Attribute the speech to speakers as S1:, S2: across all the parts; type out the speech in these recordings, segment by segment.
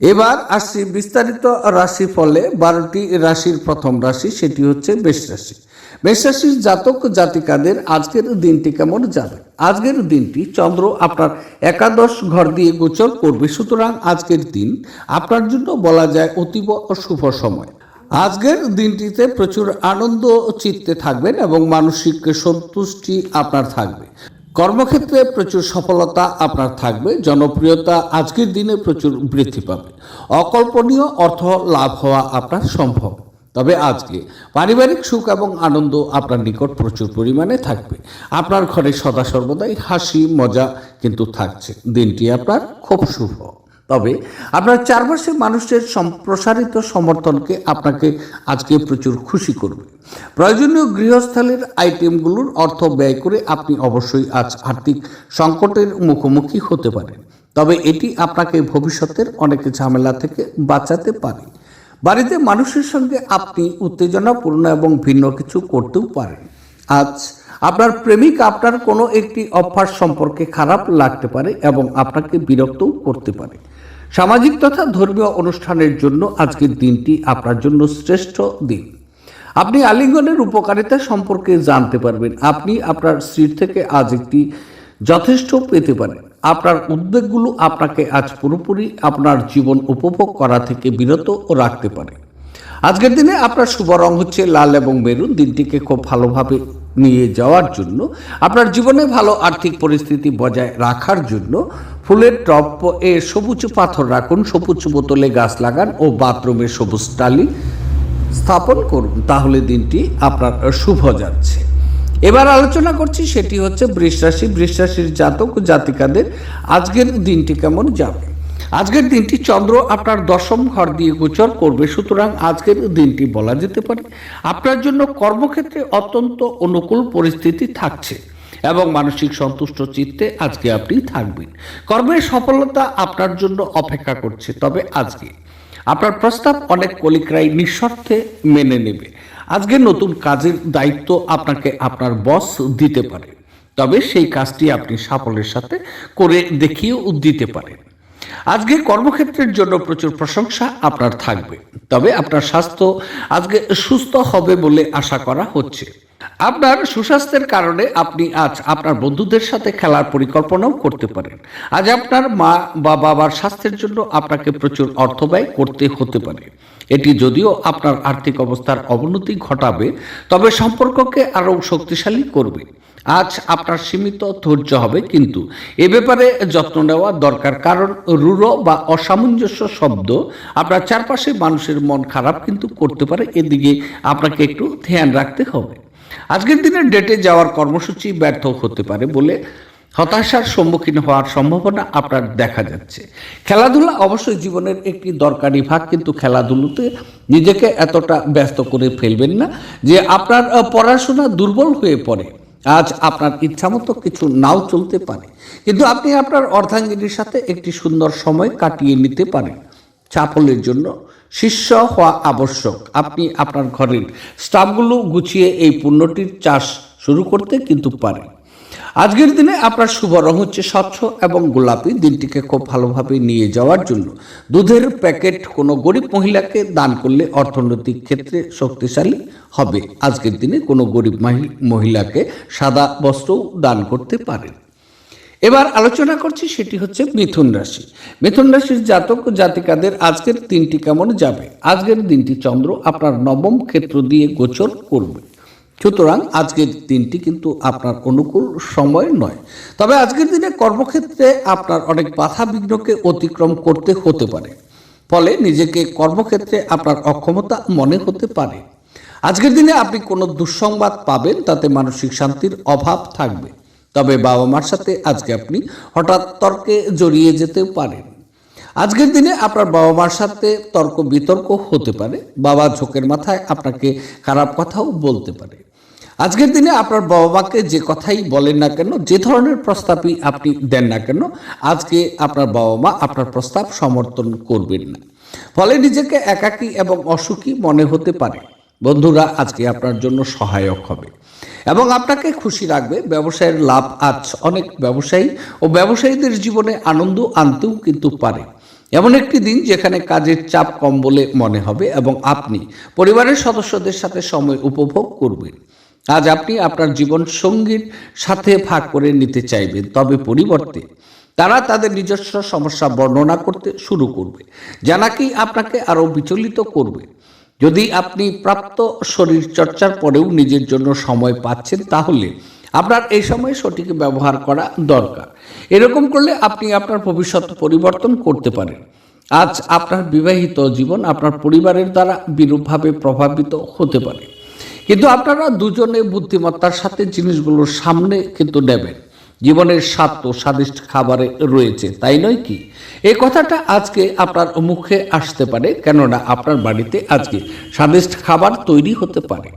S1: এবার আসছি বিস্তারিত রাশি ফলে বারোটি রাশির প্রথম রাশি, সেটি হচ্ছে বেশ রাশি। বেশ রাশির জাতক জাতিকাদের আজকের দিনটি কেমন যাবে? আজকের দিনটি চন্দ্র আপনার একাদশ ঘর দিয়ে গোচর করবে। সুতরাং আজকের দিন আপনার জন্য বলা যায় অতীব শুভ সময়। আজকের দিনটিতে প্রচুর আনন্দ চিত্তে থাকবেন এবং মানসিক সন্তুষ্টি আপনার থাকবে। কর্মক্ষেত্রে প্রচুর সফলতা আপনার থাকবে, জনপ্রিয়তা আজকের দিনে প্রচুর বৃদ্ধি পাবে। অকল্পনীয় অর্থ লাভ হওয়া আপনার সম্ভব। তবে আজকে পারিবারিক সুখ এবং আনন্দ আপনার নিকট প্রচুর পরিমাণে থাকবে। আপনার ঘরে সদা সর্বদাই হাসি, মজা কিন্তু থাকছে। দিনটি আপনার খুব শুভ। তবে আপনার চারপাশে মানুষের সম্প্রসারিত সমর্থনকে আপনাকে আজকে প্রচুর খুশি করবে। প্রয়োজনীয় গৃহস্থালির আইটেমগুলোর অর্থ ব্যয় করে আপনি অবশ্যই আজ আর্থিক সংকটের মুখোমুখি হতে পারেন। তবে এটি আপনাকে ভবিষ্যতের অনেক ঝামেলা থেকে বাঁচাতে পারে। বাড়িতে মানুষের সঙ্গে আপনি উত্তেজনাপূর্ণ এবং ভিন্ন কিছু করতেও পারেন। আজ আপনার প্রেমিক আপনার কোনো একটি অভ্যাস সম্পর্কে খারাপ লাগতে পারে এবং আপনাকে বিরক্তও করতে পারে। সামাজিক তথা ধর্মীয় অনুষ্ঠানের জন্য আজকের দিনটি আপনার জন্য শ্রেষ্ঠ দিন। আপনি আলিঙ্গনের উপকারিতা সম্পর্কে জানতে পারবেন। আপনি আপনার স্ত্রীর থেকে আজ একটি যথেষ্ট পেতে পারেন। আপনার উদ্বেগগুলো আপনাকে আজ পুরোপুরি আপনার জীবন উপভোগ করা থেকে বিরত রাখতে পারে। আজকের দিনে আপনার শুভ রং হচ্ছে লাল এবং মেরুন। দিনটিকে খুব ভালোভাবে নিয়ে যাওয়ার জন্য, আপনার জীবনে ভালো আর্থিক পরিস্থিতি বজায় রাখার জন্য ফুলের টপ এ, সবুজ পাথর রাখুন, সবুজ বোতলে গাছ লাগান ও বাথরুমে সবুজ টালি স্থাপন করুন, তাহলে দিনটি আপনার শুভ যাচ্ছে। এবার আলোচনা করছি, সেটি হচ্ছে বৃষ রাশি বৃষ রাশির জাতক জাতিকাদের আজকের দিনটি কেমন যাবে? আজকের দিনটি চন্দ্র আপনার দশম ঘর দিয়ে গোচর করবে, সুতরাং আজকের দিনটি বলা যেতে পারে। আপনার জন্য কর্মক্ষেত্রে অত্যন্ত অনুকূল পরিস্থিতি থাকছে এবং মানসিক সন্তুষ্ট চিত্তে আজকে আপনি থাকবেন। কর্মের সফলতা আপনার জন্য অপেক্ষা করছে, তবে আজকে আপনার প্রস্তাব অনেক কলিকরাই নিঃস্বার্থে মেনে নেবে। আজকে নতুন কাজের দায়িত্ব আপনাকে আপনার বস দিতে পারে, তবে সেই কাজটি আপনি সাফল্যের সাথে করে দেখিয়েও দিতে পারেন। আজকে কর্মক্ষেত্রের জন্য প্রচুর প্রশংসা আপনার থাকবে। তবে আপনার স্বাস্থ্য আজকে সুস্থ হবে বলে আশা করা হচ্ছে। আপনার সুস্বাস্থ্যের কারণে আপনি আজ আপনার বন্ধুদের সাথে খেলার পরিকল্পনাও করতে পারেন। আজ আপনার মা বা বাবার স্বাস্থ্যের জন্য আপনাকে প্রচুর অর্থ ব্যয় করতে হতে পারে। এটি যদিও আপনার আর্থিক অবস্থার অবনতি ঘটাবে, তবে সম্পর্ককে আরও শক্তিশালী করবে। আজ আপনার সীমিত ধৈর্য হবে কিন্তু। এ ব্যাপারে যত্ন নেওয়া দরকার, কারণ রূঢ় বা অসামঞ্জস্য শব্দ আপনার চারপাশে মানুষের মন খারাপ কিন্তু করতে পারে। এদিকে আপনাকে একটু ধ্যান রাখতে হবে। আজকের দিনে ডেটে যাওয়ার কর্মসূচি ব্যর্থ হতে পারে বলে হতাশার সম্মুখীন হওয়ার সম্ভাবনা আপনার দেখা যাচ্ছে। খেলাধুলা অবশ্যই জীবনের একটি দরকারি ভাগ, কিন্তু খেলাধুলোতে নিজেকে এতটা ব্যস্ত করে ফেলবেন না যে আপনার পড়াশোনা দুর্বল হয়ে পড়ে। আজ আপনার ইচ্ছামতো কিছু নাও চলতে পারে। কিন্তু আপনি আপনার অর্ধাঙ্গিনীর সাথে একটি সুন্দর সময় কাটিয়ে নিতে পারেন। সাফল্যের জন্য শিষ্য হওয়া আবশ্যক। আপনি আপনার ঘরের স্টাফগুলো গুছিয়ে এই পণ্যটির চাষ শুরু করতে কিন্তু পারেন। আজকের দিনে আপনার শুভ রং হচ্ছে স্বচ্ছ এবং গোলাপি। দিনটিকে খুব ভালোভাবে নিয়ে যাওয়ার জন্য দুধের প্যাকেট কোনো গরিব মহিলাকে দান করলে অর্থনৈতিক ক্ষেত্রে শক্তিশালী হবে। আজকের দিনে কোনো গরিব মাহি- মহিলাকে সাদা বস্ত্রও দান করতে পারেন। এবার আলোচনা করছি সেটি হচ্ছে মিথুন রাশি। মিথুন রাশির জাতক জাতিকাদের আজকের দিনটি কেমন যাবে? আজকের দিনটি চন্দ্র আপনার নবম ক্ষেত্র দিয়ে গোচর করবে। সুতরাং আজকের দিনটি কিন্তু আপনার অনুকূল সময় নয়। তবে আজকের দিনে কর্মক্ষেত্রে আপনার অনেক বাধা বিঘ্নকে অতিক্রম করতে হতে পারে। ফলে নিজেকে কর্মক্ষেত্রে আপনার অক্ষমতা মনে হতে পারে। আজকের দিনে আপনি কোনো দুঃসংবাদ পাবেন, তাতে মানসিক শান্তির অভাব থাকবে। তবে বাবা মার সাথে আজকে আপনি হঠাৎ তর্কে জড়িয়ে যেতে পারেন। আজকের দিনে আপনার বাবা মার সাথে তর্ক বিতর্ক হতে পারে। বাবা ঝোঁকের মাথায় আপনাকে খারাপ কথাও বলতে পারে। আজকের দিনে আপনার বাবা মাকে যে কথাই বলেন না কেন, যে ধরনের প্রস্তাবই আপনি দেন না কেন, আজকে আপনার বাবা মা আপনার প্রস্তাব সমর্থন করবেন না। ফলে নিজেকে একাকী এবং অসুখী মনে হতে পারে। বন্ধুরা, আজকে আপনার জন্য সহায়ক হবে এবং আপনাকে খুশি রাখবে। ব্যবসায়ের লাভ আজ অনেক ব্যবসায়ী ও ব্যবসায়ীদের জীবনে আনন্দ আনতেও কিন্তু পারে। এমন একটি দিন যেখানে কাজের চাপ কম বলে মনে হবে এবং আপনি পরিবারের সদস্যদের সাথে সময় উপভোগ করবেন। আজ আপনি আপনার জীবন সঙ্গীর সাথে ভাগ করে নিতে চাইবেন, তবে পরিবর্তে তারা তাদের নিজস্ব সমস্যা বর্ণনা করতে শুরু করবে, যা নাকি আপনাকে আরও বিচলিত করবে। যদি আপনি প্রাপ্ত শরীর চর্চার পরেও নিজের জন্য সময় পাচ্ছেন, তাহলে আপনার এই সময় সঠিক ব্যবহার করা দরকার। এরকম করলে আপনি আপনার ভবিষ্যৎ পরিবর্তন করতে পারেন। আজ আপনার বিবাহিত জীবন আপনার পরিবারের দ্বারা বিরূপভাবে প্রভাবিত হতে পারে। কিন্তু আপনারা দুজনে বুদ্ধিমত্তার সাথে জিনিসগুলোর সামনে কিন্তু নেবেন। জীবনের স্বাদ তো স্বাদিষ্ট খাবারে রয়েছে, তাই নয় কি? এই কথাটা আজকে আপনার মুখে আসতে পারে, কেননা আপনার বাড়িতে আজকে স্বাদিষ্ট খাবার তৈরি হতে পারে।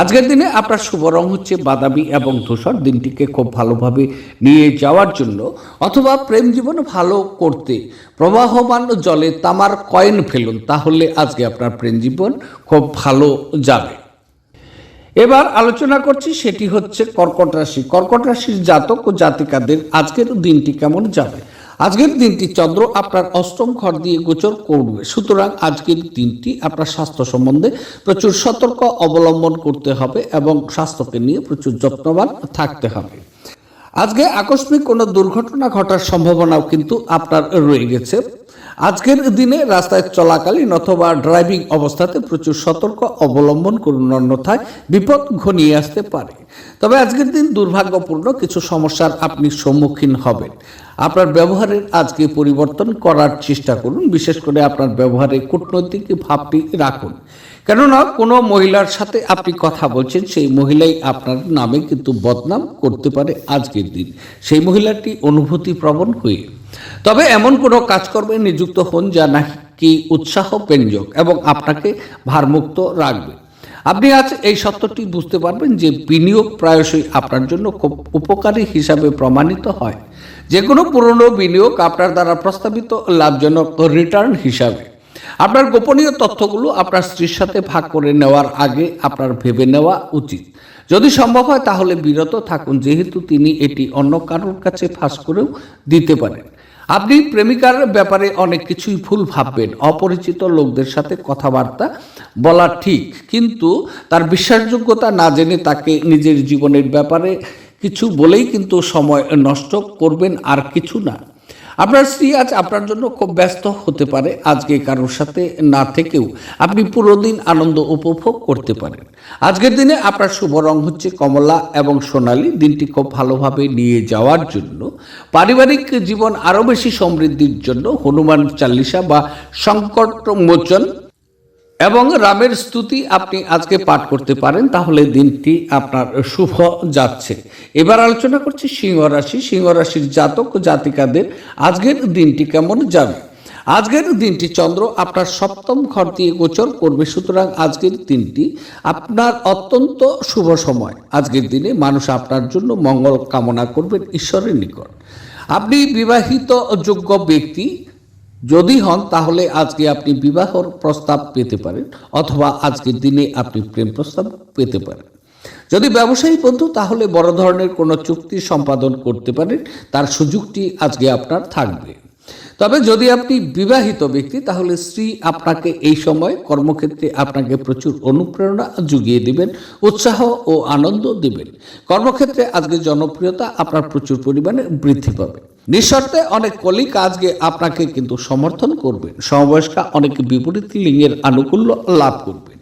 S1: আজকের দিনে আপনার শুভ রং হচ্ছে বাদামি এবং ধূসর, দিনটিকে খুব ভালোভাবে নিয়ে যাওয়ার জন্য অথবা প্রেম জীবন ভালো করতে প্রবাহমান জলে তামার কয়েন ফেলুন, তাহলে আজকে আপনার প্রেম জীবন খুব ভালো যাবে। এবার আলোচনা করছি সেটি হচ্ছে কর্কট রাশি। কর্কট রাশির জাতক ও জাতিকাদের আজকের দিনটি কেমন যাবে? আজকের দিনটি চন্দ্র আপনার অষ্টম ঘর দিয়ে গোচর করবে। সুতরাং আজকের দিনটি আপনার স্বাস্থ্য সম্বন্ধে প্রচুর সতর্ক অবলম্বন করতে হবে এবং স্বাস্থ্যকে নিয়ে প্রচুর যত্নবান থাকতে হবে। আজকে আকস্মিক কোনো দুর্ঘটনা ঘটার সম্ভাবনাও কিন্তু আপনার রয়ে গেছে। আজকের দিনে রাস্তায় চলাকালীন অথবা ড্রাইভিং অবস্থাতে প্রচুর সতর্ক অবলম্বন করুন, অন্যথায় বিপদ ঘনিয়ে আসতে পারে। তবে আজকের দিন দুর্ভাগ্যপূর্ণ কিছু সমস্যার আপনি সম্মুখীন হবেন। আপনার ব্যবহারের আজকে পরিবর্তন করার চেষ্টা করুন। বিশেষ করে আপনার ব্যবহারে কূটনৈতিক ভাবটি রাখুন। কেননা কোনো মহিলার সাথে আপনি কথা বলছেন, সেই মহিলাই আপনার নামে কিন্তু বদনাম করতে পারে আজকের দিন। সেই মহিলাটি অনুভূতি প্রবণ হয়ে। তবে এমন কোনো কাজকর্মে নিযুক্ত হন যা নাকি উৎসাহ ব্যঞ্জক এবং আপনাকে ভারমুক্ত রাখবে। আপনি আজ এই সত্যটি বুঝতে পারবেন যে বিনিয়োগ প্রায়শই আপনার জন্য খুব উপকারী হিসাবে প্রমাণিত হয়। যে কোনো পুরনো বিনিয়োগ আপনার দ্বারা প্রস্তাবিত লাভজনক রিটার্ন হিসাবে। আপনার গোপনীয় তথ্যগুলো আপনার স্ত্রীর সাথে ভাগ করে নেওয়ার আগে আপনার ভেবে নেওয়া উচিত। যদি সম্ভব হয়, তাহলে বিরত থাকুন, যেহেতু তিনি এটি অন্য কারোর কাছে ফাঁস করেও দিতে পারেন। আপনি প্রেমিকার ব্যাপারে অনেক কিছুই ভুল ভাববেন, অপরিচিত লোকদের সাথে কথাবার্তা বলা ঠিক, কিন্তু তার বিশ্বাসযোগ্যতা না জেনে তাকে নিজের জীবনের ব্যাপারে কিছু বলেই কিন্তু সময় নষ্ট করবেন আর কিছু না। আপনার স্ত্রী আজ আপনার জন্য খুব ব্যস্ত হতে পারে। আজকে কারোর সাথে না থেকেও আপনি পুরো দিন আনন্দ উপভোগ করতে পারেন। আজকের দিনে আপনার শুভ রং হচ্ছে কমলা এবং সোনালী। দিনটি খুব ভালোভাবে নিয়ে যাওয়ার জন্য পারিবারিক জীবন আরও বেশি সমৃদ্ধির জন্য হনুমান চাল্লিশা বা সংকট মোচন এবং রামের স্তুতি আপনি আজকে পাঠ করতে পারেন, তাহলে দিনটি আপনার শুভ যাচ্ছে। এবার আলোচনা করছি সিংহ রাশি। সিংহ রাশির জাতক জাতিকাদের আজকের দিনটি কেমন যাবে? আজকের দিনটি চন্দ্র আপনার সপ্তম ঘর দিয়ে গোচর করবে, সুতরাং আজকের দিনটি আপনার অত্যন্ত শুভ সময়। আজকের দিনে মানুষ আপনার জন্য মঙ্গল কামনা করবেন, ঈশ্বরের নিকট। আপনি বিবাহিত যোগ্য ব্যক্তি যদি হন, তাহলে আজকে আপনি বিবাহর প্রস্তাব পেতে পারেন, অথবা আজকের দিনে আপনি প্রেম প্রস্তাব পেতে পারেন। যদি ব্যবসায়ী বন্ধু, তাহলে বড় ধরনের কোনো চুক্তি সম্পাদন করতে পারেন, তার সুযোগটি আজকে আপনার থাকবে। তবে যদি আপনি বিবাহিত ব্যক্তি, তাহলে স্ত্রী আপনাকে এই সময় কর্মক্ষেত্রে আপনাকে প্রচুর অনুপ্রেরণা জুগিয়ে দিবেন, উৎসাহ ও আনন্দ দিবেন। কর্মক্ষেত্রে আজকে জনপ্রিয়তা আপনার প্রচুর পরিমাণে বৃদ্ধি পাবে। নিঃশর্তে অনেক কলিক আজকে আপনাকে কিন্তু সমর্থন করবেন। সমবয়স্কা অনেক বিপরীত লিঙ্গের আনুকূল্য লাভ করবেন।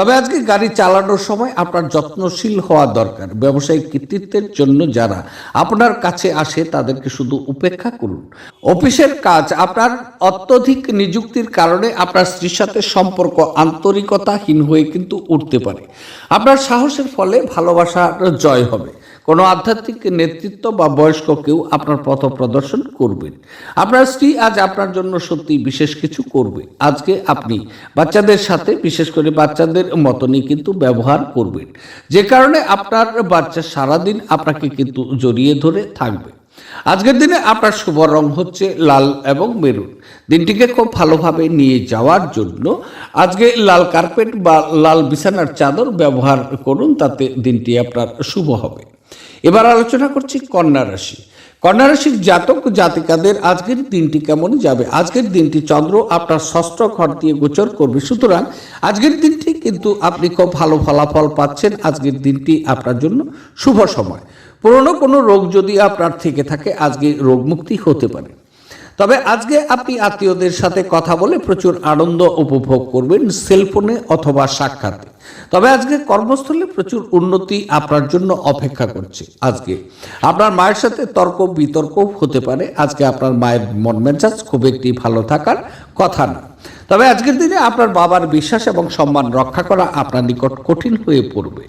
S1: তবে আজকে গাড়ি চালানোর সময় আপনার যত্নশীল হওয়া দরকার। ব্যবসায়িক কৃতিত্বের জন্য যারা আপনার কাছে আসে তাদেরকে শুধু উপেক্ষা করুন। অফিসের কাজ আপনার অত্যধিক নিযুক্তির কারণে আপনার স্ত্রীর সাথে সম্পর্ক আন্তরিকতাহীন হয়ে কিন্তু উঠতে পারে। আপনার সাহসের ফলে ভালোবাসার জয় হবে। কোনো আধ্যাত্মিক নেতৃত্ব বা বয়স্ক কেউ আপনার পথ প্রদর্শন করবেন আপনার স্ত্রী আজ আপনার জন্য সত্যি বিশেষ কিছু করবে। আজকে আপনি বাচ্চাদের সাথে, বিশেষ করে বাচ্চাদের মতনই কিন্তু ব্যবহার করবেন। যে কারণে আপনার বাচ্চা সারাদিন আপনাকে কিন্তু জড়িয়ে ধরে থাকবে। আজকের দিনে আপনার শুভ রং হচ্ছে লাল এবং মেরুন। দিনটিকে খুব ভালোভাবে নিয়ে যাওয়ার জন্য আজকে লাল কার্পেট বা লাল বিছানার চাদর ব্যবহার করুন, তাতে দিনটি আপনার শুভ হবে। এবার আলোচনা করছি কন্যা রাশি। কন্যা রাশির জাতক জাতিকাদের আজকের দিনটি কেমন যাবে? আজকের দিনটি চন্দ্র আপনার ষষ্ঠ ঘর দিয়ে গোচর করবে। সুতরাং আজকের দিনটি কিন্তু আপনি খুব ভালো ফলাফল পাচ্ছেন। আজকের দিনটি আপনার জন্য শুভ সময়। পুরনো কোনো রোগ যদি আপনার থেকে থাকে, আজকে রোগমুক্তি হতে পারে। তবে আজকে আপনি আত্মীয়দের সাথে কথা বলে প্রচুর আনন্দ উপভোগ করবেন সেলফোনে অথবা সাক্ষাতে। তবে আজকে কর্মস্থলে প্রচুর উন্নতি আপনার জন্য অপেক্ষা করছে আজকে। আপনার মায়ের সাথে তর্ক বিতর্ক হতে পারে, আজকে আপনার মায়ের মন মেজাজ খুব একটি ভালো থাকার কথা না। তবে আজকের দিনে আপনার বাবার বিশ্বাস এবং সম্মান রক্ষা করা আপনার নিকট কঠিন হয়ে পড়বে।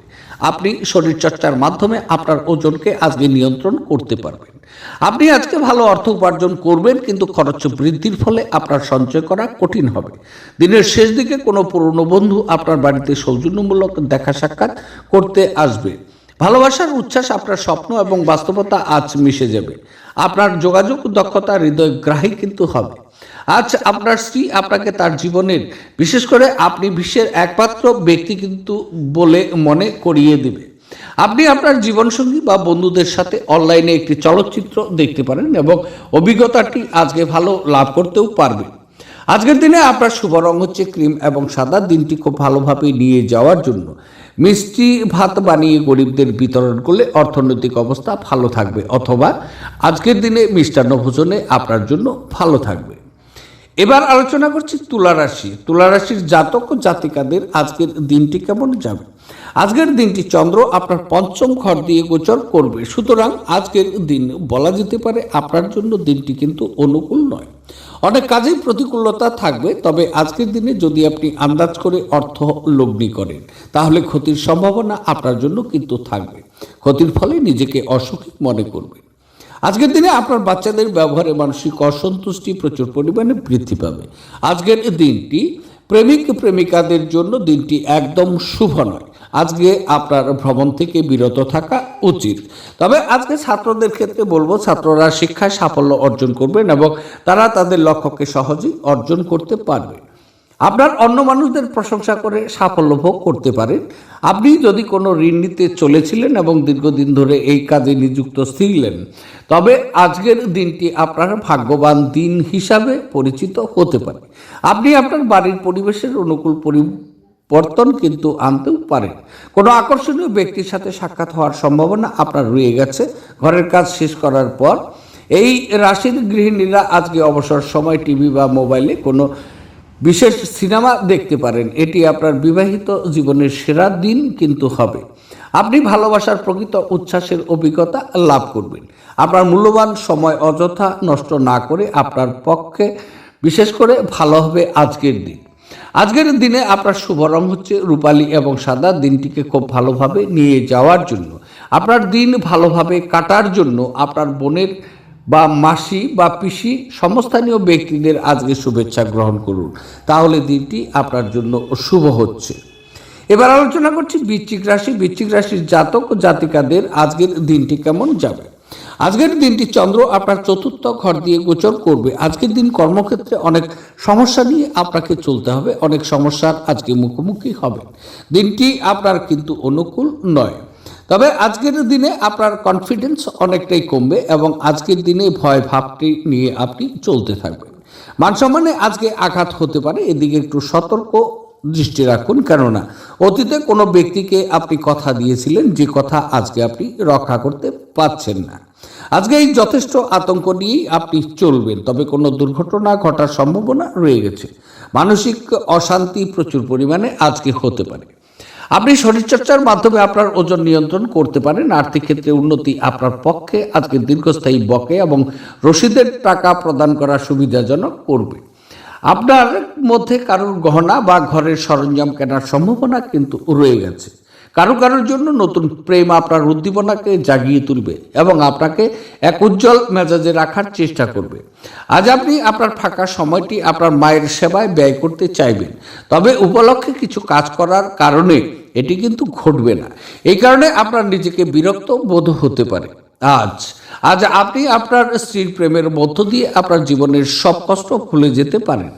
S1: আপনি শরীরচর্চার মাধ্যমে আপনার ওজনকে আজকে নিয়ন্ত্রণ করতে পারবেন। আপনি আজকে ভালো অর্থ উপার্জন করবেন, কিন্তু খরচ বৃদ্ধির ফলে আপনার সঞ্চয় করা কঠিন হবে। দিনের শেষ দিকে কোনো পুরনো বন্ধু আপনার বাড়িতে সৌজন্যমূলক দেখা সাক্ষাৎ করতে আসবে। ভালোবাসার উচ্ছ্বাস আপনার স্বপ্ন এবং বাস্তবতা আজ মিশে যাবে। আপনার যোগাযোগ দক্ষতা হৃদয়গ্রাহী কিন্তু হবে। আজ আপনার স্ত্রী আপনাকে তার জীবনের, বিশেষ করে আপনি বিশ্বের একমাত্র ব্যক্তি কিন্তু বলে মনে করিয়ে দেবে। আপনি আপনার জীবনসঙ্গী বা বন্ধুদের সাথে অনলাইনে একটি চলচ্চিত্র দেখতে পারেন এবং অভিজ্ঞতাটি আজকে ভালো লাভ করতেও পারবেন আজকের দিনে আপনার শুভ রং হচ্ছে ক্রিম এবং সাদা দিনটি খুব ভালোভাবে নিয়ে যাওয়ার জন্য। মিষ্টি ভাত বানিয়ে গরিবদের বিতরণ করলে অর্থনৈতিক অবস্থা ভালো থাকবে অথবা আজকের দিনে মিষ্টান্ন ভোজনে আপনার জন্য ভালো থাকবে। এবার আলোচনা করছি তুলারাশি তুলারাশির তুলা রাশির জাতক ও জাতিকাদের আজকের দিনটি কেমন যাবে? আজকের দিনটি চন্দ্র আপনার পঞ্চম ঘর দিয়ে গোচর করবে। সুতরাং আজকের দিন বলা যেতে পারে আপনার জন্য দিনটি কিন্তু অনুকূল নয়। অনেক কাজেই প্রতিকূলতা থাকবে, তবে আজকের দিনে যদি আপনি আন্দাজ করে অর্থ লগ্নি করেন, তাহলে ক্ষতির সম্ভাবনা আপনার জন্য কিন্তু থাকবে। ক্ষতির ফলে নিজেকে অসুখী মনে করবে। আজকের দিনে আপনার বাচ্চাদের ব্যবহারে মানসিক অসন্তুষ্টি প্রচুর পরিমাণে বৃদ্ধি পাবে। আজকের দিনটি প্রেমিক প্রেমিকাদের জন্য দিনটি একদম শুভ নয়। আজকে আপনার ভ্রমণ থেকে বিরত থাকা উচিত। তবে আজকে ছাত্রদের ক্ষেত্রে বলব, ছাত্ররা শিক্ষায় সাফল্য অর্জন করবেন এবং তারা তাদের লক্ষ্যকে সহজেই অর্জন করতে পারবে আপনার অন্য মানুষদের প্রশংসা করে সাফল্য ভোগ করতে পারেন। আপনি যদি কোনো ঋণ নিতে চলেছিলেন এবং দীর্ঘদিন ধরে এই কাজে নিযুক্ত ছিলেন, তবে আজকের দিনটি আপনার ভাগ্যবান দিন হিসাবে পরিচিত হতে পারে। আপনি আপনার বাড়ির পরিবেশের অনুকূল পরি পরিবর্তন কিন্তু আনতেও পারেন। কোনো আকর্ষণীয় ব্যক্তির সাথে সাক্ষাৎ হওয়ার সম্ভাবনা আপনার রয়ে গেছে। ঘরের কাজ শেষ করার পর এই রাশির গৃহিণীরা আজকে অবসর সময় টিভি বা মোবাইলে কোনো বিশেষ সিনেমা দেখতে পারেন। এটি আপনার বিবাহিত জীবনের সেরা দিন কিন্তু হবে। আপনি ভালোবাসার প্রকৃত উচ্ছ্বাসের অভিজ্ঞতা লাভ করবেন। আপনার মূল্যবান সময় অযথা নষ্ট না করে আপনার পক্ষে বিশেষ করে ভালো হবে আজকের দিন। আজকের দিনে আপনার শুভ রং হচ্ছে রূপালী এবং সাদা। দিনটিকে খুব ভালোভাবে নিয়ে যাওয়ার জন্য, আপনার দিন ভালোভাবে কাটার জন্য আপনার বোনের বা মাসি বা পিসি সমস্থানীয় ব্যক্তিদের আজকে শুভেচ্ছা গ্রহণ করুন। তাহলে দিনটি আপনার জন্য শুভ হচ্ছে। এবার আলোচনা করছি বৃশ্চিক রাশি। বৃশ্চিক রাশির জাতক ও জাতিকাদের আজকের দিনটি কেমন যাবে? আজকের দিনটি চন্দ্র আপনার চতুর্থ ঘর দিয়ে গোচর করবে। আজকের দিন কর্মক্ষেত্রে অনেক সমস্যা নিয়ে আপনাকে চলতে হবে। অনেক সমস্যার আজকে মুখোমুখি হবে দিনটি আপনার কিন্তু অনুকূল নয়। তবে আজকের দিনে আপনার কনফিডেন্স অনেকটাই কমবে এবং আজকের দিনে ভয় ভাবটি নিয়ে আপনি চলতে থাকবেন। মান সম্মানে আজকে আঘাত হতে পারে, এদিকে একটু সতর্ক দৃষ্টি রাখুন, কেননা অতীতে কোনো ব্যক্তিকে আপনি কথা দিয়েছিলেন, যে কথা আজকে আপনি রক্ষা করতে পারছেন না। আজকে এই যথেষ্ট আতঙ্ক নিয়েই আপনি চলবেন, তবে কোনো দুর্ঘটনা ঘটার সম্ভাবনা রয়ে গেছে। মানসিক অশান্তি প্রচুর পরিমাণে আজকে হতে পারে। আপনি শরীরচর্চার মাধ্যমে আপনার ওজন নিয়ন্ত্রণ করতে পারেন। আর্থিক ক্ষেত্রে উন্নতি আপনার পক্ষে আজকে দীর্ঘস্থায়ী বকে এবং রসিদের টাকা প্রদান করা সুবিধাজনক করবে। আপনার মধ্যে কারোর গহনা বা ঘরের সরঞ্জাম কেনার সম্ভাবনা কিন্তু রয়ে গেছে। কারও কারোর জন্য নতুন প্রেম আপনার উদ্দীপনাকে জাগিয়ে তুলবে এবং আপনাকে এক উজ্জ্বল মেজাজে রাখার চেষ্টা করবে। আজ আপনি আপনার ফাঁকা সময়টি আপনার মায়ের সেবায় ব্যয় করতে চাইবেন। তবে উপলক্ষে কিছু কাজ করার কারণে এটি কিন্তু ঘটবে না। এই কারণে আপনার নিজেকে বিরক্ত বোধ হতে পারে। আজ আজ আপনি আপনার স্ত্রীর প্রেমের মধ্য দিয়ে আপনার জীবনের সব কষ্ট ভুলে যেতে পারেন।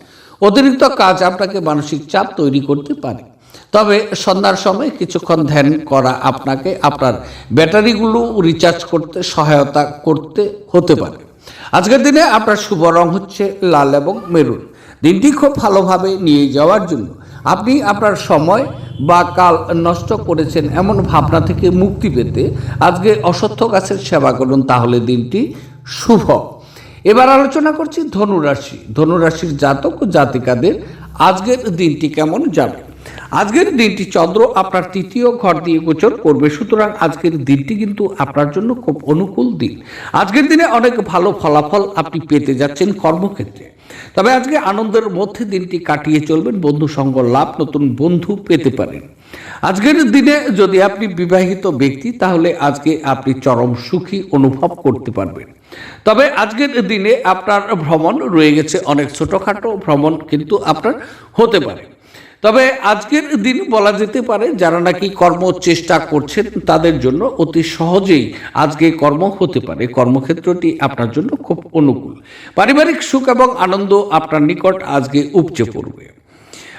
S1: অতিরিক্ত কাজ আপনাকে মানসিক চাপ তৈরি করতে পারে। তবে সন্ধ্যার সময় কিছুক্ষণ ধ্যান করা আপনাকে আপনার ব্যাটারিগুলো রিচার্জ করতে সহায়তা করতে হতে পারে। আজকের দিনে আপনার শুভ রং হচ্ছে লাল এবং মেরুন। দিনটি খুব ভালোভাবে নিয়ে যাওয়ার জন্য। আপনি আপনার সময় বা কাল নষ্ট করেছেন এমন ভাবনা থেকে মুক্তি পেতে আজকে অসত্য গাছের সেবা করুন, তাহলে দিনটি শুভ। এবার আলোচনা করছি ধনুরাশি। ধনুরাশির জাতক ও জাতিকাদের আজকের দিনটি কেমন যাবে? আজকের দিনটি চন্দ্র আপনার তৃতীয় ঘর দিয়ে গোচর করবে, সুতরাং আজকের দিনটি কিন্তু আপনার জন্য খুব অনুকূল দিন। আজকের দিনে অনেক ভালো ফলাফল আপনি পেতে যাচ্ছেন কর্মক্ষেত্রে। তবে আজকে আনন্দের মধ্যে দিনটি কাটিয়ে চলবেন বন্ধু সঙ্গ লাভ নতুন বন্ধু পেতে পারেন আজকের দিনে যদি আপনি বিবাহিত ব্যক্তি, তাহলে আজকে আপনি চরম সুখী অনুভব করতে পারবেন। তবে আজকের দিনে আপনার ভ্রমণ রয়ে গেছে অনেক ছোটখাটো ভ্রমণ কিন্তু আপনার হতে পারে। তবে আজকের দিন বলা যেতে পারে, যারা নাকি কর্ম চেষ্টা করছেন তাদের জন্য অতি সহজেই আজকে কর্ম হতে পারে। কর্মক্ষেত্রটি আপনার জন্য খুব অনুকূল। পারিবারিক সুখ এবং আনন্দ আপনার নিকট আজকে উপচে পড়বে।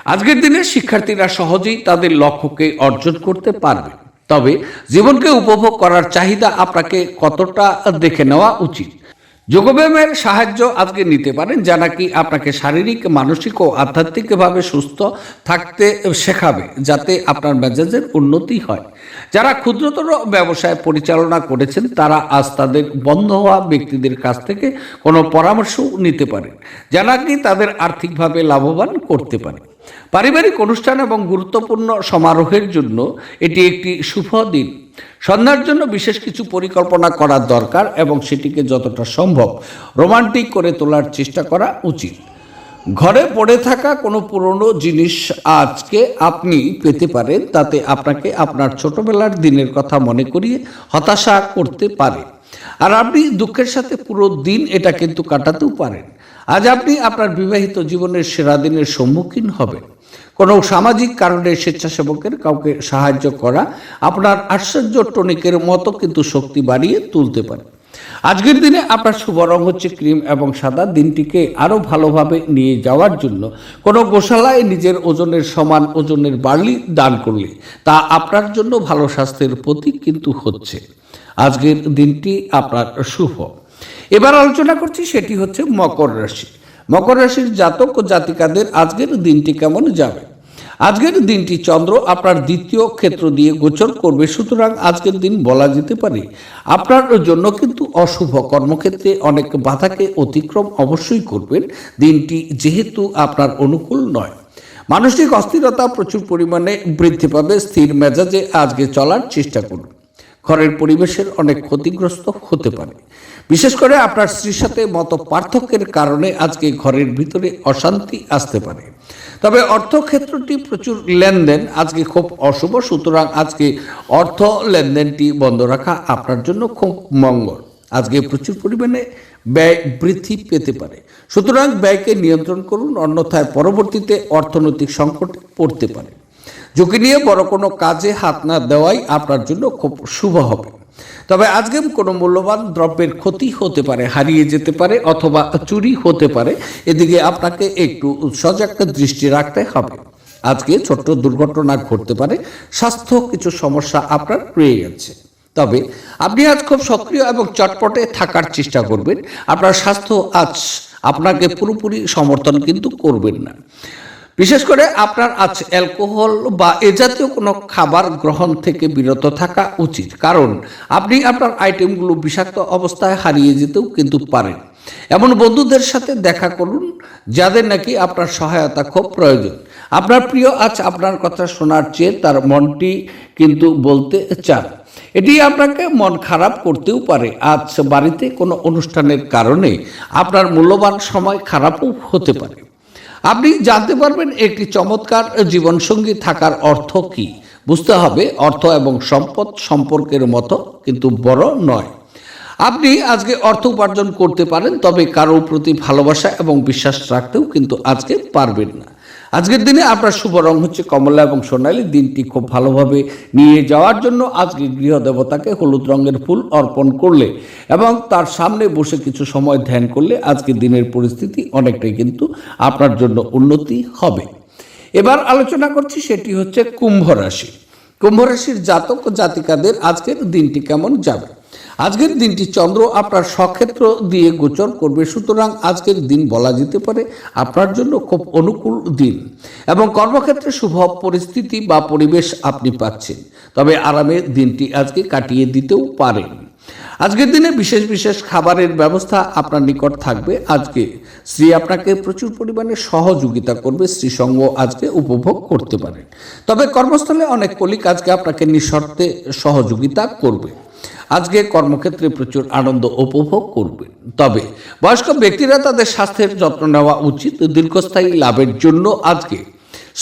S1: আজকের দিনে শিক্ষার্থীরা সহজেই তাদের লক্ষ্যকে অর্জন করতে পারবে। তবে জীবনকে উপভোগ করার চাহিদা আপনাকে কতটা দেখে নেওয়া উচিত? যোগব্যায়ামের সাহায্য আজকে নিতে পারেন, যা নাকি আপনাকে শারীরিক, মানসিক ও আধ্যাত্মিকভাবে সুস্থ থাকতে শেখাবে, যাতে আপনার মেজাজের উন্নতি হয়। যারা ক্ষুদ্রতর ব্যবসায় পরিচালনা করেছেন, তারা আজ তাদের বন্ধ হওয়া ব্যক্তিদের কাছ থেকে কোনো পরামর্শ নিতে পারেন, যা নাকি তাদের আর্থিকভাবে লাভবান করতে পারে। পারিবারিক অনুষ্ঠান এবং গুরুত্বপূর্ণ সমারোহের জন্য এটি একটি শুভ দিন। সন্ধ্যার জন্য বিশেষ কিছু পরিকল্পনা করার দরকার এবং সেটিকে যতটা সম্ভব রোমান্টিক করে তোলার চেষ্টা করা উচিত। ঘরে পড়ে থাকা কোনো পুরনো জিনিস আজকে আপনি পেতে পারেন, তাতে আপনাকে আপনার ছোটবেলার দিনের কথা মনে করিয়ে হতাশা করতে পারে। আর আপনি দুঃখের সাথে পুরো দিন এটা কিন্তু কাটাতেও পারেন। আজ আপনি আপনার বিবাহিত জীবনের সেরা দিনের সম্মুখীন হবেন। কোনো সামাজিক কারণে স্বেচ্ছাসেবকের কাউকে সাহায্য করা আপনার আশ্চর্য টনিকের মতো কিন্তু শক্তি বাড়িয়ে তুলতে পারে। আজকের দিনে আপনার শুভ রং হচ্ছে ক্রিম এবং সাদা। দিনটিকে আরও ভালোভাবে নিয়ে যাওয়ার জন্য কোনো গোশালায় নিজের ওজনের সমান ওজনের বার্লি দান করলে তা আপনার জন্য ভালো স্বাস্থ্যের প্রতীক কিন্তু হচ্ছে। আজকের দিনটি আপনার শুভ। এবার আলোচনা করছি সেটি হচ্ছে মকর রাশি। মকর রাশির জাতক ও জাতিকাদের আজকের দিনটি কেমন যাবে? আজকের দিনটি চন্দ্র আপনার দ্বিতীয় ক্ষেত্র দিয়ে গোচর করবে, সুতরাং আজকের দিন বলা যেতে পারে আপনার জন্য কিন্তু অশুভ কর্মক্ষেত্রে অনেক বাধাকে অতিক্রম অবশ্যই করবেন। দিনটি যেহেতু আপনার অনুকূল নয়। মানসিক অস্থিরতা প্রচুর পরিমাণে বৃদ্ধি পাবে, স্থির মেজাজে আজকে চলার চেষ্টা করুন। ঘরের পরিবেশের অনেক ক্ষতিগ্রস্ত হতে পারে। বিশেষ করে আপনার স্ত্রীর সাথে মত পার্থক্যের কারণে আজকে ঘরের ভিতরে অশান্তি আসতে পারে। তবে অর্থক্ষেত্রটি প্রচুর লেনদেন, আজকে খুব অশুভ, সুতরাং আজকে অর্থ লেনদেনটি বন্ধ রাখা আপনার জন্য খুব মঙ্গল। আজকে প্রচুর পরিমাণে ব্যয় বৃদ্ধি পেতে পারে। সুতরাং ব্যয়কে নিয়ন্ত্রণ করুন, অন্যথায় পরবর্তীতে অর্থনৈতিক সংকট পড়তে পারে। ঝুঁকি নিয়ে বড় কোনো কাজে হাত না দেওয়াই আপনার জন্য খুব শুভ হবে। তবে আজকে কোনো মূল্যবান দ্রব্যের ক্ষতি হতে পারে, হারিয়ে যেতে পারে অথবা চুরি হতে পারে। এদিকে আপনাকে একটু সজাগ দৃষ্টি রাখতে হবে। আজকে ছোট্ট দুর্ঘটনা ঘটতে পারে, স্বাস্থ্য কিছু সমস্যা আপনার রয়ে গেছে তবে আপনি আজ খুব সক্রিয় এবং চটপটে থাকার চেষ্টা করবেন। আপনার স্বাস্থ্য আজ আপনাকে পুরোপুরি সমর্থন কিন্তু করবেন না। বিশেষ করে আপনার আজ অ্যালকোহল বা এ জাতীয় কোনো খাবার গ্রহণ থেকে বিরত থাকা উচিত। কারণ আপনি আপনার আইটেমগুলো বিষাক্ত অবস্থায় হারিয়ে যেতেও কিন্তু পারেন। এমন বন্ধুদের সাথে দেখা করুন, যাদের নাকি আপনার সহায়তা খুব প্রয়োজন। আপনার প্রিয় আজ আপনার কথা শোনার চেয়ে তার মনটি কিন্তু বলতে চান। এটি আপনাকে মন খারাপ করতেও পারে। আজ বাড়িতে কোনো অনুষ্ঠানের কারণে আপনার মূল্যবান সময় খারাপও হতে পারে। আপনি জানতে পারবেন একটি চমৎকার জীবনসঙ্গী থাকার অর্থ কি। বুঝতে হবে, অর্থ এবং সম্পদ সম্পর্কের মতো, কিন্তু বড় নয়। আপনি আজকে অর্থ উপার্জন করতে পারেন, তবে কারোর প্রতি ভালোবাসা এবং বিশ্বাস রাখতেও কিন্তু আজকে পারবেন না। আজকের দিনে আপনার শুভ রং হচ্ছে কমলা এবং সোনালী। দিনটি খুব ভালোভাবে নিয়ে যাওয়ার জন্য আজকে গৃহ দেবতাকে হলুদ রঙের ফুল অর্পণ করলে এবং তার সামনে বসে কিছু সময় ধ্যান করলে আজকে দিনের পরিস্থিতি অনেকটাই কিন্তু আপনার জন্য উন্নতি হবে। এবার আলোচনা করছি সেটি হচ্ছে কুম্ভ রাশি। কুম্ভ রাশির জাতক জাতিকাদের আজকের দিনটি কেমন যাবে? আজকের দিনটি চন্দ্র আপনার সক্ষেত্র দিয়ে গোচর করবে। সুতরাং আজকের দিন বলা যেতে পারে আপনার জন্য খুব অনুকূল দিন এবং কর্মক্ষেত্রে শুভ পরিস্থিতি বা পরিবেশ আপনি পাচ্ছেন। তবে আরামে দিনটি আজকে কাটিয়ে দিতেও পারেন। আজকের দিনে বিশেষ বিশেষ খাবারের ব্যবস্থা আপনার নিকট থাকবে। আজকে স্ত্রী আপনাকে প্রচুর পরিমাণে সহযোগিতা করবে। স্ত্রী সঙ্গ আজকে উপভোগ করতে পারেন তবে কর্মস্থলে অনেক কলিক আজকে আপনাকে নিঃশর্তে সহযোগিতা করবে। আজকে কর্মক্ষেত্রে প্রচুর আনন্দ উপভোগ করবেন। তবে বয়স্ক ব্যক্তিরা তাদের স্বাস্থ্যের যত্ন নেওয়া উচিত। দীর্ঘস্থায়ী লাভের জন্য আজকে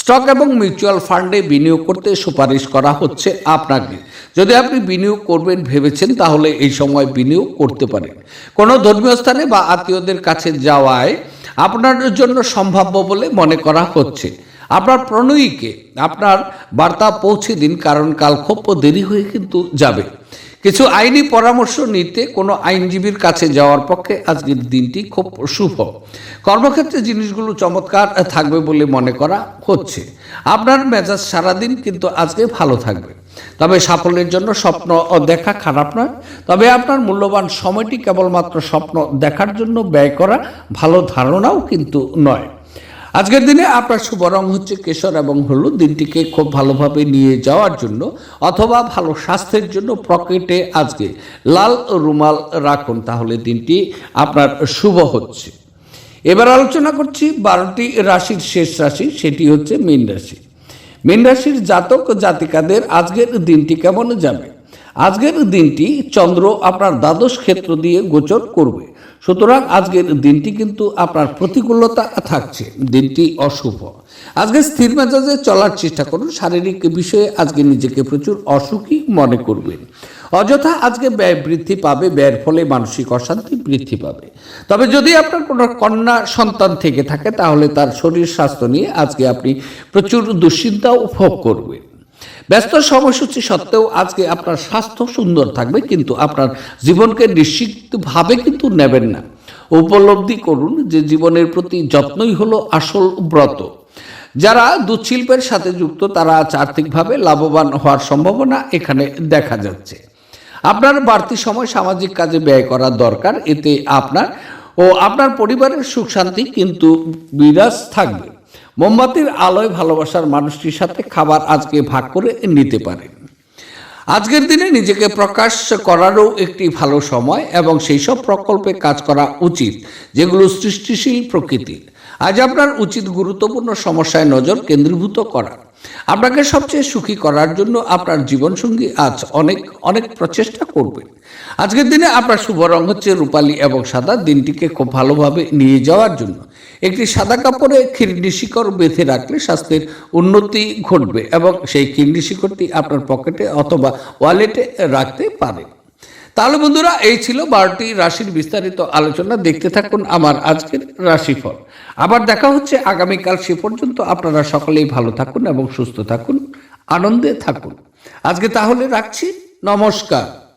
S1: স্টক এবং মিউচুয়াল ফান্ডে বিনিয়োগ করতে সুপারিশ করা হচ্ছে আপনাকে। যদি আপনি বিনিয়োগ করবেন ভেবেছেন, তাহলে এই সময় বিনিয়োগ করতে পারেন। কোনো ধর্মীয় স্থানে বা আত্মীয়দের কাছে যাওয়ায় আপনার জন্য সম্ভাব্য বলে মনে করা হচ্ছে। আপনার প্রণয়ীকে আপনার বার্তা পৌঁছে দিন, কারণ কাল খুব দেরি হয়ে কিন্তু যাবে। কিছু আইনি পরামর্শ নিতে কোনো আইনজীবীর কাছে যাওয়ার পক্ষে আজকের দিনটি খুব শুভ। কর্মক্ষেত্রে জিনিসগুলো চমৎকার থাকবে বলে মনে করা হচ্ছে। আপনার মেজাজ সারাদিন কিন্তু আজকে ভালো থাকবে। তবে সাফল্যের জন্য স্বপ্ন দেখা খারাপ নয়। তবে আপনার মূল্যবান সময়টি কেবলমাত্র স্বপ্ন দেখার জন্য ব্যয় করা ভালো ধারণাও কিন্তু নয়। আজকের দিনে আপনার শুভ রং হচ্ছে কেশর এবং হলুদ। দিনটিকে খুব ভালোভাবে নিয়ে যাওয়ার জন্য অথবা ভালো স্বাস্থ্যের জন্য পকেটে আজকে লাল রুমাল রাখুন, তাহলে দিনটি আপনার শুভ হচ্ছে। এবার আলোচনা করছি বারোটি রাশির শেষ রাশি, সেটি হচ্ছে মীন রাশি। মীন রাশির জাতক জাতিকাদের আজকের দিনটি কেমন যাবে? আজকের দিনটি চন্দ্র আপনার দ্বাদশ ক্ষেত্র দিয়ে গোচর করবে। সুতরাং আজকের দিনটি কিন্তু আপনার প্রতিকূলতা থাকছে। দিনটি অশুভ। আজকে স্থির মেজাজে চলার চেষ্টা করুন। শারীরিক বিষয়ে আজকে নিজেকে প্রচুর অসুখী মনে করবেন। অযথা আজকে ব্যয় বৃদ্ধি পাবে, ব্যয়ের ফলে মানসিক অশান্তি বৃদ্ধি পাবে। তবে যদি আপনার কোনো কন্যা সন্তান থেকে থাকে, তাহলে তার শরীর স্বাস্থ্য নিয়ে আজকে আপনি প্রচুর দুশ্চিন্তা উপভোগ করবেন। ব্যস্ত সময়সূচি সত্ত্বেও আজকে আপনার স্বাস্থ্য সুন্দর থাকবে, কিন্তু আপনার জীবনকে নিশ্চিতভাবে কিন্তু নেবেন না। উপলব্ধি করুন যে জীবনের প্রতি যত্নই হলো আসল ব্রত। যারা দুধ শিল্পের সাথে যুক্ত, তারা আজ আর্থিকভাবে লাভবান হওয়ার সম্ভাবনা এখানে দেখা যাচ্ছে। আপনার বাড়তি সময় সামাজিক কাজে ব্যয় করা দরকার, এতে আপনার ও আপনার পরিবারের সুখ শান্তি কিন্তু বিরাজ থাকবে। মোমবাতির আলোয় ভালোবাসার মানুষটির সাথে খাবার আজকে ভাগ করে নিতে পারেন আজকের দিনে নিজেকে প্রকাশ করারও একটি ভালো সময় এবং সেই সব প্রকল্পে কাজ করা উচিত, যেগুলো সৃষ্টিশীল প্রকৃতির। আজ আপনার উচিত গুরুত্বপূর্ণ সমস্যায় নজর কেন্দ্রীভূত করা। আপনাকে সবচেয়ে সুখী করার জন্য আপনার জীবনসঙ্গী আজ অনেক অনেক প্রচেষ্টা করবেন। আজকের দিনে আপনার শুভ রং হচ্ছে রূপালী এবং সাদা। দিনটিকে খুব ভালোভাবে নিয়ে যাওয়ার জন্য একটি সাদা কাপড়ে খিরনি শিকড় বেঁধে রাখলে স্বাস্থ্যের উন্নতি ঘটবে এবং সেই খিরনি শিকড়টি আপনার পকেটে অথবা ওয়ালেটে রাখতে পারেন তাহলে বন্ধুরা, এই ছিল বারোটি রাশির বিস্তারিত আলোচনা। দেখতে থাকুন আমার আজকের রাশিফল। আবার দেখা হচ্ছে আগামীকাল সে পর্যন্ত। আপনারা সকলেই ভালো থাকুন এবং সুস্থ থাকুন, আনন্দে থাকুন। আজকে তাহলে রাখছি। নমস্কার।